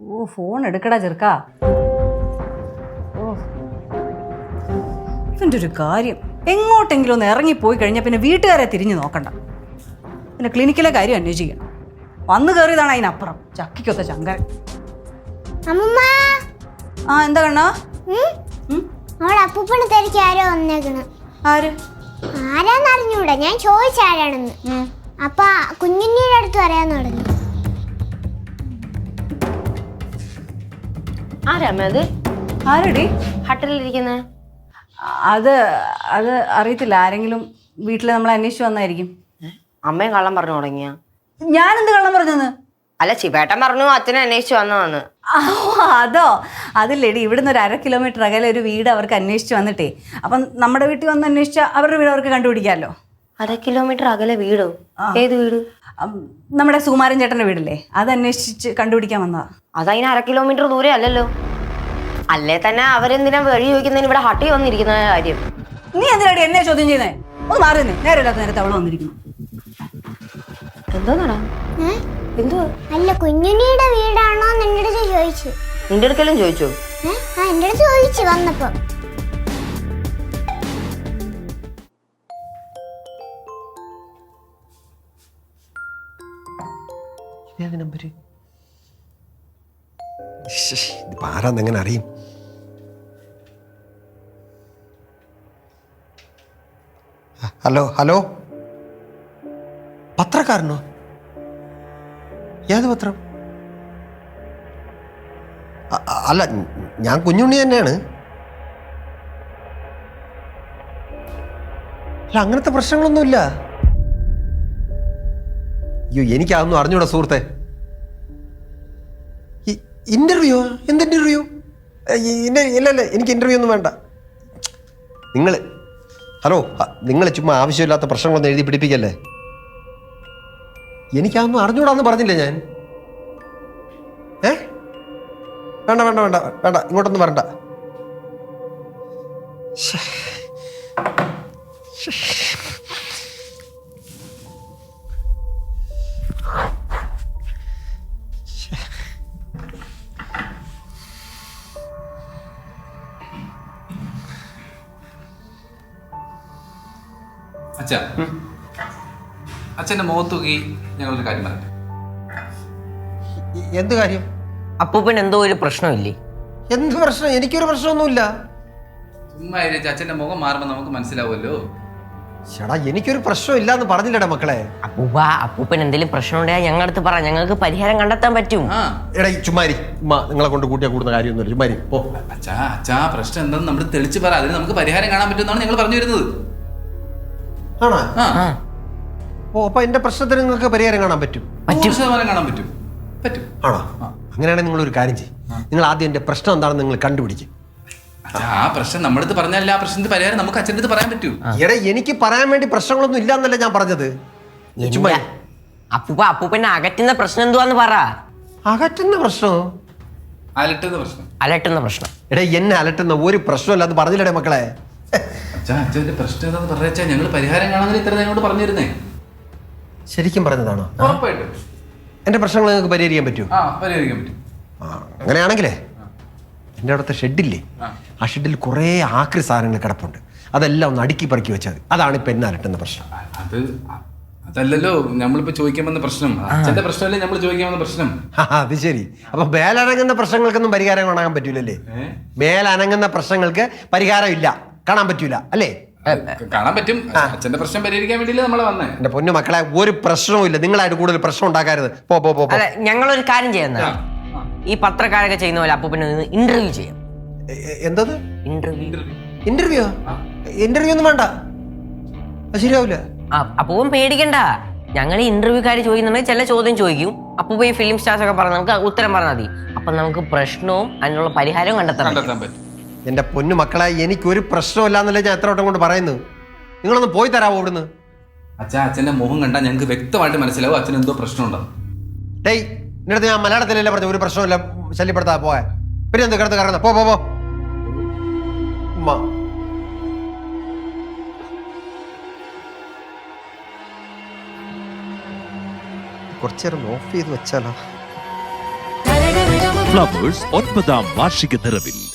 ഓ phone എടുക്കടാ ചെറുക്കാ. ഓ. ഇവന്റെ ഒരു കാര്യം? എങ്ങോട്ടെങ്കിലും ഒന്ന് ഇറങ്ങിപ്പോയി കഴിഞ്ഞാൽ പിന്നെ വീട്ടുകാരെ തിരിഞ്ഞു നോക്കണ്ട. പിന്നെ ക്ലിനിക്കിലെ കാര്യം അന്വേഷിക്കണം വന്നു കയറിയതാണ് അതിനപ്പുറം. ചക്കിക്കൊത്ത ചങ്കരൻ ആ എന്താ കണ്ണാ? തിരക്കി ആരോ വന്നേക്കണ്. ആര്? ഞാൻ ചോദിച്ചാരാണെന്ന്. അപ്പൊ കുഞ്ഞിന്റെ അടുത്ത് പറയാൻ പറഞ്ഞു. ആരാമ്മ അത്? ആരടി? ഹട്ടലിരിക്കുന്നത് അത് അത് അറിയത്തില്ല. ആരെങ്കിലും വീട്ടിൽ നമ്മൾ അന്വേഷിച്ചു വന്നായിരിക്കും. അമ്മയും കള്ളം പറഞ്ഞു തുടങ്ങിയ? ഞാൻ എന്ത് കള്ളം പറഞ്ഞെന്ന്? അല്ല ചിവേട്ടൻ പറഞ്ഞു അച്ഛനെ അന്വേഷിച്ചു വന്നതാണ് അതോ? അതില്ലേടി ഇവിടുന്ന് ഒരു അര കിലോമീറ്റർ അകലെ ഒരു വീട് അവർക്ക് അന്വേഷിച്ചു വന്നിട്ടേ. അപ്പം നമ്മുടെ വീട്ടിൽ വന്ന് അന്വേഷിച്ചാൽ അവരുടെ വീട് അവർക്ക് കണ്ടുപിടിക്കാമല്ലോ അര കിലോമീറ്റർ അകലെ വീടോ? ഏത് വീട്? നമ്മുടെ സുമാരൻ ചേട്ടന്റെ വീടല്ലേ? അത് അന്വേഷിച്ച് കണ്ടുപിടിക്കാൻ വന്നതാ. അതതിന് അര കിലോമീറ്റർ ദൂരെ അല്ലല്ലോ. അല്ലേ തന്നെ അവരെന്തിനാ വഴി ചോദിക്കുന്നതിന് ഇവിടെ ഹട്ടി വന്നിരിക്കുന്ന കാര്യം? നീ എന്തിനാടി എന്നെ ചോദ്യം ചെയ്യുന്നേ? ഒന്ന് മാറുന്നേ നേരെ ഇല്ലാത്ത നേരത്തെ അവൾ വന്നിരിക്കുന്നു. എന്തോന്നാടാ? എന്തോ? അല്ല കുഞ്ഞുണ്ണിയുടെ വീടാണോ എന്ന് എന്റെ അടുത്ത് ചോദിച്ചു. നിന്റെ അടുക്കലും ചോദിച്ചു? ആ എന്റെ അടുത്ത് ചോദിച്ചു വന്നപ്പോ. നമ്പര്. ആരാന്ന് എങ്ങനെ അറിയും? Hello hello? പത്രക്കാരനോ? ഏത് പത്രം? അല്ല ഞാൻ കുഞ്ഞുണ്ണി തന്നെയാണ്. അല്ല അങ്ങനത്തെ പ്രശ്നങ്ങളൊന്നുമില്ല. അയ്യോ എനിക്കതൊന്നും അറിഞ്ഞൂടാ സുഹൃത്തെ. ഇന്റർവ്യൂ എന്ത് ഇന്റർവ്യൂ ഇല്ല ഇല്ല എനിക്ക് ഇന്റർവ്യൂ ഒന്നും വേണ്ട. നിങ്ങൾ ഹലോ നിങ്ങൾ ചുമ്മാ ആവശ്യമില്ലാത്ത പ്രശ്നങ്ങളൊന്നും എഴുതി പിടിപ്പിക്കല്ലേ? എനിക്കതൊന്നും അറിഞ്ഞൂടാന്ന് പറഞ്ഞില്ലേ ഞാൻ? ഏ? വേണ്ട വേണ്ട വേണ്ട വേണ്ട ഇങ്ങോട്ടൊന്നും വരണ്ട. അച്ഛ. അച്ഛന്റെ മുഖത്ത് നോക്കി ഞങ്ങളൊരു കാര്യം പറഞ്ഞു എന്ത് കാര്യം? അപ്പൂപ്പൻ എന്തോ ഒരു പ്രശ്നമില്ലേ? എന്ത് പ്രശ്നം? എനിക്കൊരു പ്രശ്നമൊന്നുമില്ല. ചുമ്മാ ഇരിച്ച് അച്ഛന്റെ മുഖം മാറുമ്പോൾ നമുക്ക് മനസ്സിലാവുമല്ലോ. ചേടാ എനിക്കൊരു പ്രശ്നമില്ല എന്ന് പറഞ്ഞില്ലടാ മക്കളെ. അപ്പൂപ്പ അപ്പൂപ്പൻ എന്തെങ്കിലും പ്രശ്നം ഉണ്ടായാൽ ഞങ്ങളുടെ അടുത്ത് പറ. ഞങ്ങൾക്ക് പരിഹാരം കണ്ടെത്താൻ പറ്റും. ആ. എടാ ഈ ചുമ്മാരി ഉമ്മ നിങ്ങളെ കൊണ്ട് കൂട്ടിയാ കൂടുന്ന കാര്യമൊന്നുമില്ല. ചുമ്മാരി പോ. അച്ഛാ അച്ഛാ പ്രശ്നം എന്താണെന്ന് നമ്മൾ തെളിച്ച് പറ. അതിന് നമുക്ക് പരിഹാരം കാണാൻ പറ്റുമെന്നാണ് ഞങ്ങൾ പറഞ്ഞു വരുന്നത്. ആണോ? ആ. ഓ അപ്പൊ എന്റെ പ്രശ്നത്തിന് നിങ്ങൾക്ക് പരിഹാരം കാണാൻ പറ്റും. നൂറ് ശതമാനം കാണാൻ പറ്റും. പറ്റും. ആണോ? അങ്ങനെയാണെങ്കിൽ നിങ്ങൾ ഒരു കാര്യം ചെയ്യും. നിങ്ങൾ ആദ്യം എന്റെ പ്രശ്നം എന്താണെന്ന് നിങ്ങൾ കണ്ടുപിടിക്കും. അച്ഛാ ആ പ്രശ്നം നമ്മുടെ അടുത്ത് പറഞ്ഞല്ല ആ പ്രശ്നത്തിന് പരിഹാരം നമുക്ക് അച്ഛന്റെ അടുത്ത് പറയാൻ പറ്റൂ. എടാ എനിക്ക് പറയാൻ വേണ്ടി പ്രശ്നങ്ങളൊന്നും ഇല്ല എന്നല്ല ഞാൻ പറഞ്ഞത്. ചുമ്മാ എന്താ? അപ്പൂപ്പ അപ്പൂപ്പനെ അകറ്റുന്ന പ്രശ്നം എന്തുവാന്ന് പറ. അകറ്റുന്ന പ്രശ്നം? അലട്ടുന്ന പ്രശ്നം. അലട്ടുന്ന പ്രശ്നം. എടാ എന്നെ അലട്ടുന്ന ഒരു പ്രശ്നമല്ല അത് പറഞ്ഞില്ലടേ മക്കളെ. അച്ഛാ അച്ഛന്റെ പ്രശ്നം എന്താന്ന് പറഞ്ഞാ ഞങ്ങൾ പരിഹാരം കാണാൻ ഇത്ര ഞങ്ങളോട് പറഞ്ഞിരുന്നേ. ശരിക്കും പറഞ്ഞതാണോ? ഉറപ്പായിട്ടും. എന്റെ പ്രശ്നങ്ങൾ നിങ്ങൾക്ക് പരിഹരിക്കാൻ പറ്റുമോ? ആ പരിഹരിക്കാൻ പറ്റും. ആ, അങ്ങനെയാണെങ്കിലേ എന്റെ അവിടുത്തെ ഷെഡില്ലേ ആ. ഷെഡിൽ കുറേ ആക്രി സാധനങ്ങൾ കിടപ്പുണ്ട്. അതെല്ലാം ഒന്ന് അടുക്കി പറക്കി വെച്ചാൽ അതാണ് ഇപ്പം എന്നെ അലട്ടുന്ന പ്രശ്നം. അത് അതല്ലല്ലോ നമ്മളിപ്പോ ചോദിക്കാൻ വന്ന പ്രശ്നം അച്ഛന്റെ പ്രശ്നമല്ലേ നമ്മൾ ചോദിക്കാൻ വന്ന പ്രശ്നം അത് ശരി. അപ്പൊ മേലനങ്ങുന്ന പ്രശ്നങ്ങൾക്കൊന്നും പരിഹാരം കാണാൻ പറ്റൂലല്ലേ? മേലനങ്ങുന്ന പ്രശ്നങ്ങൾക്ക് പരിഹാരം ഇല്ല. കാണാൻ പറ്റൂല അല്ലേ? കാണാൻ പറ്റും. അച്ഛന്റെ പ്രശ്നം പരിഹരിക്കാൻ വേണ്ടിയില്ല നമ്മളെ വന്നേ. എന്റെ പൊന്നു മക്കളെ ഒരു പ്രശ്നവും ഇല്ല. നിങ്ങളായിട്ട് കൂടുതൽ പ്രശ്നം ഉണ്ടാക്കരുത്. പോ പോ പോ പോ. അല്ല ഞങ്ങളൊരു കാര്യം ചെയ്യുന്ന. ഈ പത്രക്കാരൊക്കെ ചെയ്യുന്ന പോലെ അപ്പൂപ്പനെ ഇന്റർവ്യൂ ചെയ്യാം. എ- എ- എന്തത്? ഇന്റർവ്യൂ ഇന്റർവ്യൂ ഇന്റർവ്യൂ ഒന്നും വേണ്ട. അത് ശരിയാവില്ല അപ്പൂപ്പൻ പേടിക്കണ്ട. ഞങ്ങൾ ഈ ഇന്റർവ്യൂക്കാർ ചോദിക്കുന്നുണ്ടെങ്കിൽ ചില ചോദ്യം ചോദിക്കും. അപ്പൂപ്പ ഈ ഫിലിം സ്റ്റാർസ് ഒക്കെ പറഞ്ഞ് നമുക്ക് ഉത്തരം പറഞ്ഞാൽ മതി. അപ്പൊ നമുക്ക് പ്രശ്നവും അതിനുള്ള പരിഹാരവും കണ്ടെത്താൻ പറ്റും. കണ്ടെത്താൻ പറ്റും. എന്റെ പൊന്നു മക്കളെ എനിക്കൊരു പ്രശ്നമില്ല എന്നല്ലേ ഞാൻ എത്ര വട്ടം കൊണ്ട് പറയുന്നു നിങ്ങളൊന്ന് പോയി തരാമോ ഇവിടുന്ന് അച്ഛാ അച്ഛന്റെ മുഖം കണ്ടാൽ ഞങ്ങൾക്ക് വ്യക്തമായിട്ട് മനസ്സിലാവും അച്ഛൻ എന്തോ പ്രശ്നമുണ്ടോ. ഡേയ് എന്റെ അടുത്ത് ഞാൻ മലയാളത്തിലല്ലേ പറഞ്ഞു ഒരു പ്രശ്നമില്ല ശല്യപ്പെടുത്താ പോയെ. പിന്നെ എന്ത് കിടന്ന് കറങ്ങുന്ന? പോ പോ പോ. ഉമ്മ. കുറച്ചേരം ഓഫ് ചെയ്ത് വെച്ചാലോ? ഫ്ലവേഴ്സ് ഒൻപതാം വാർഷിക നിറവിൽ.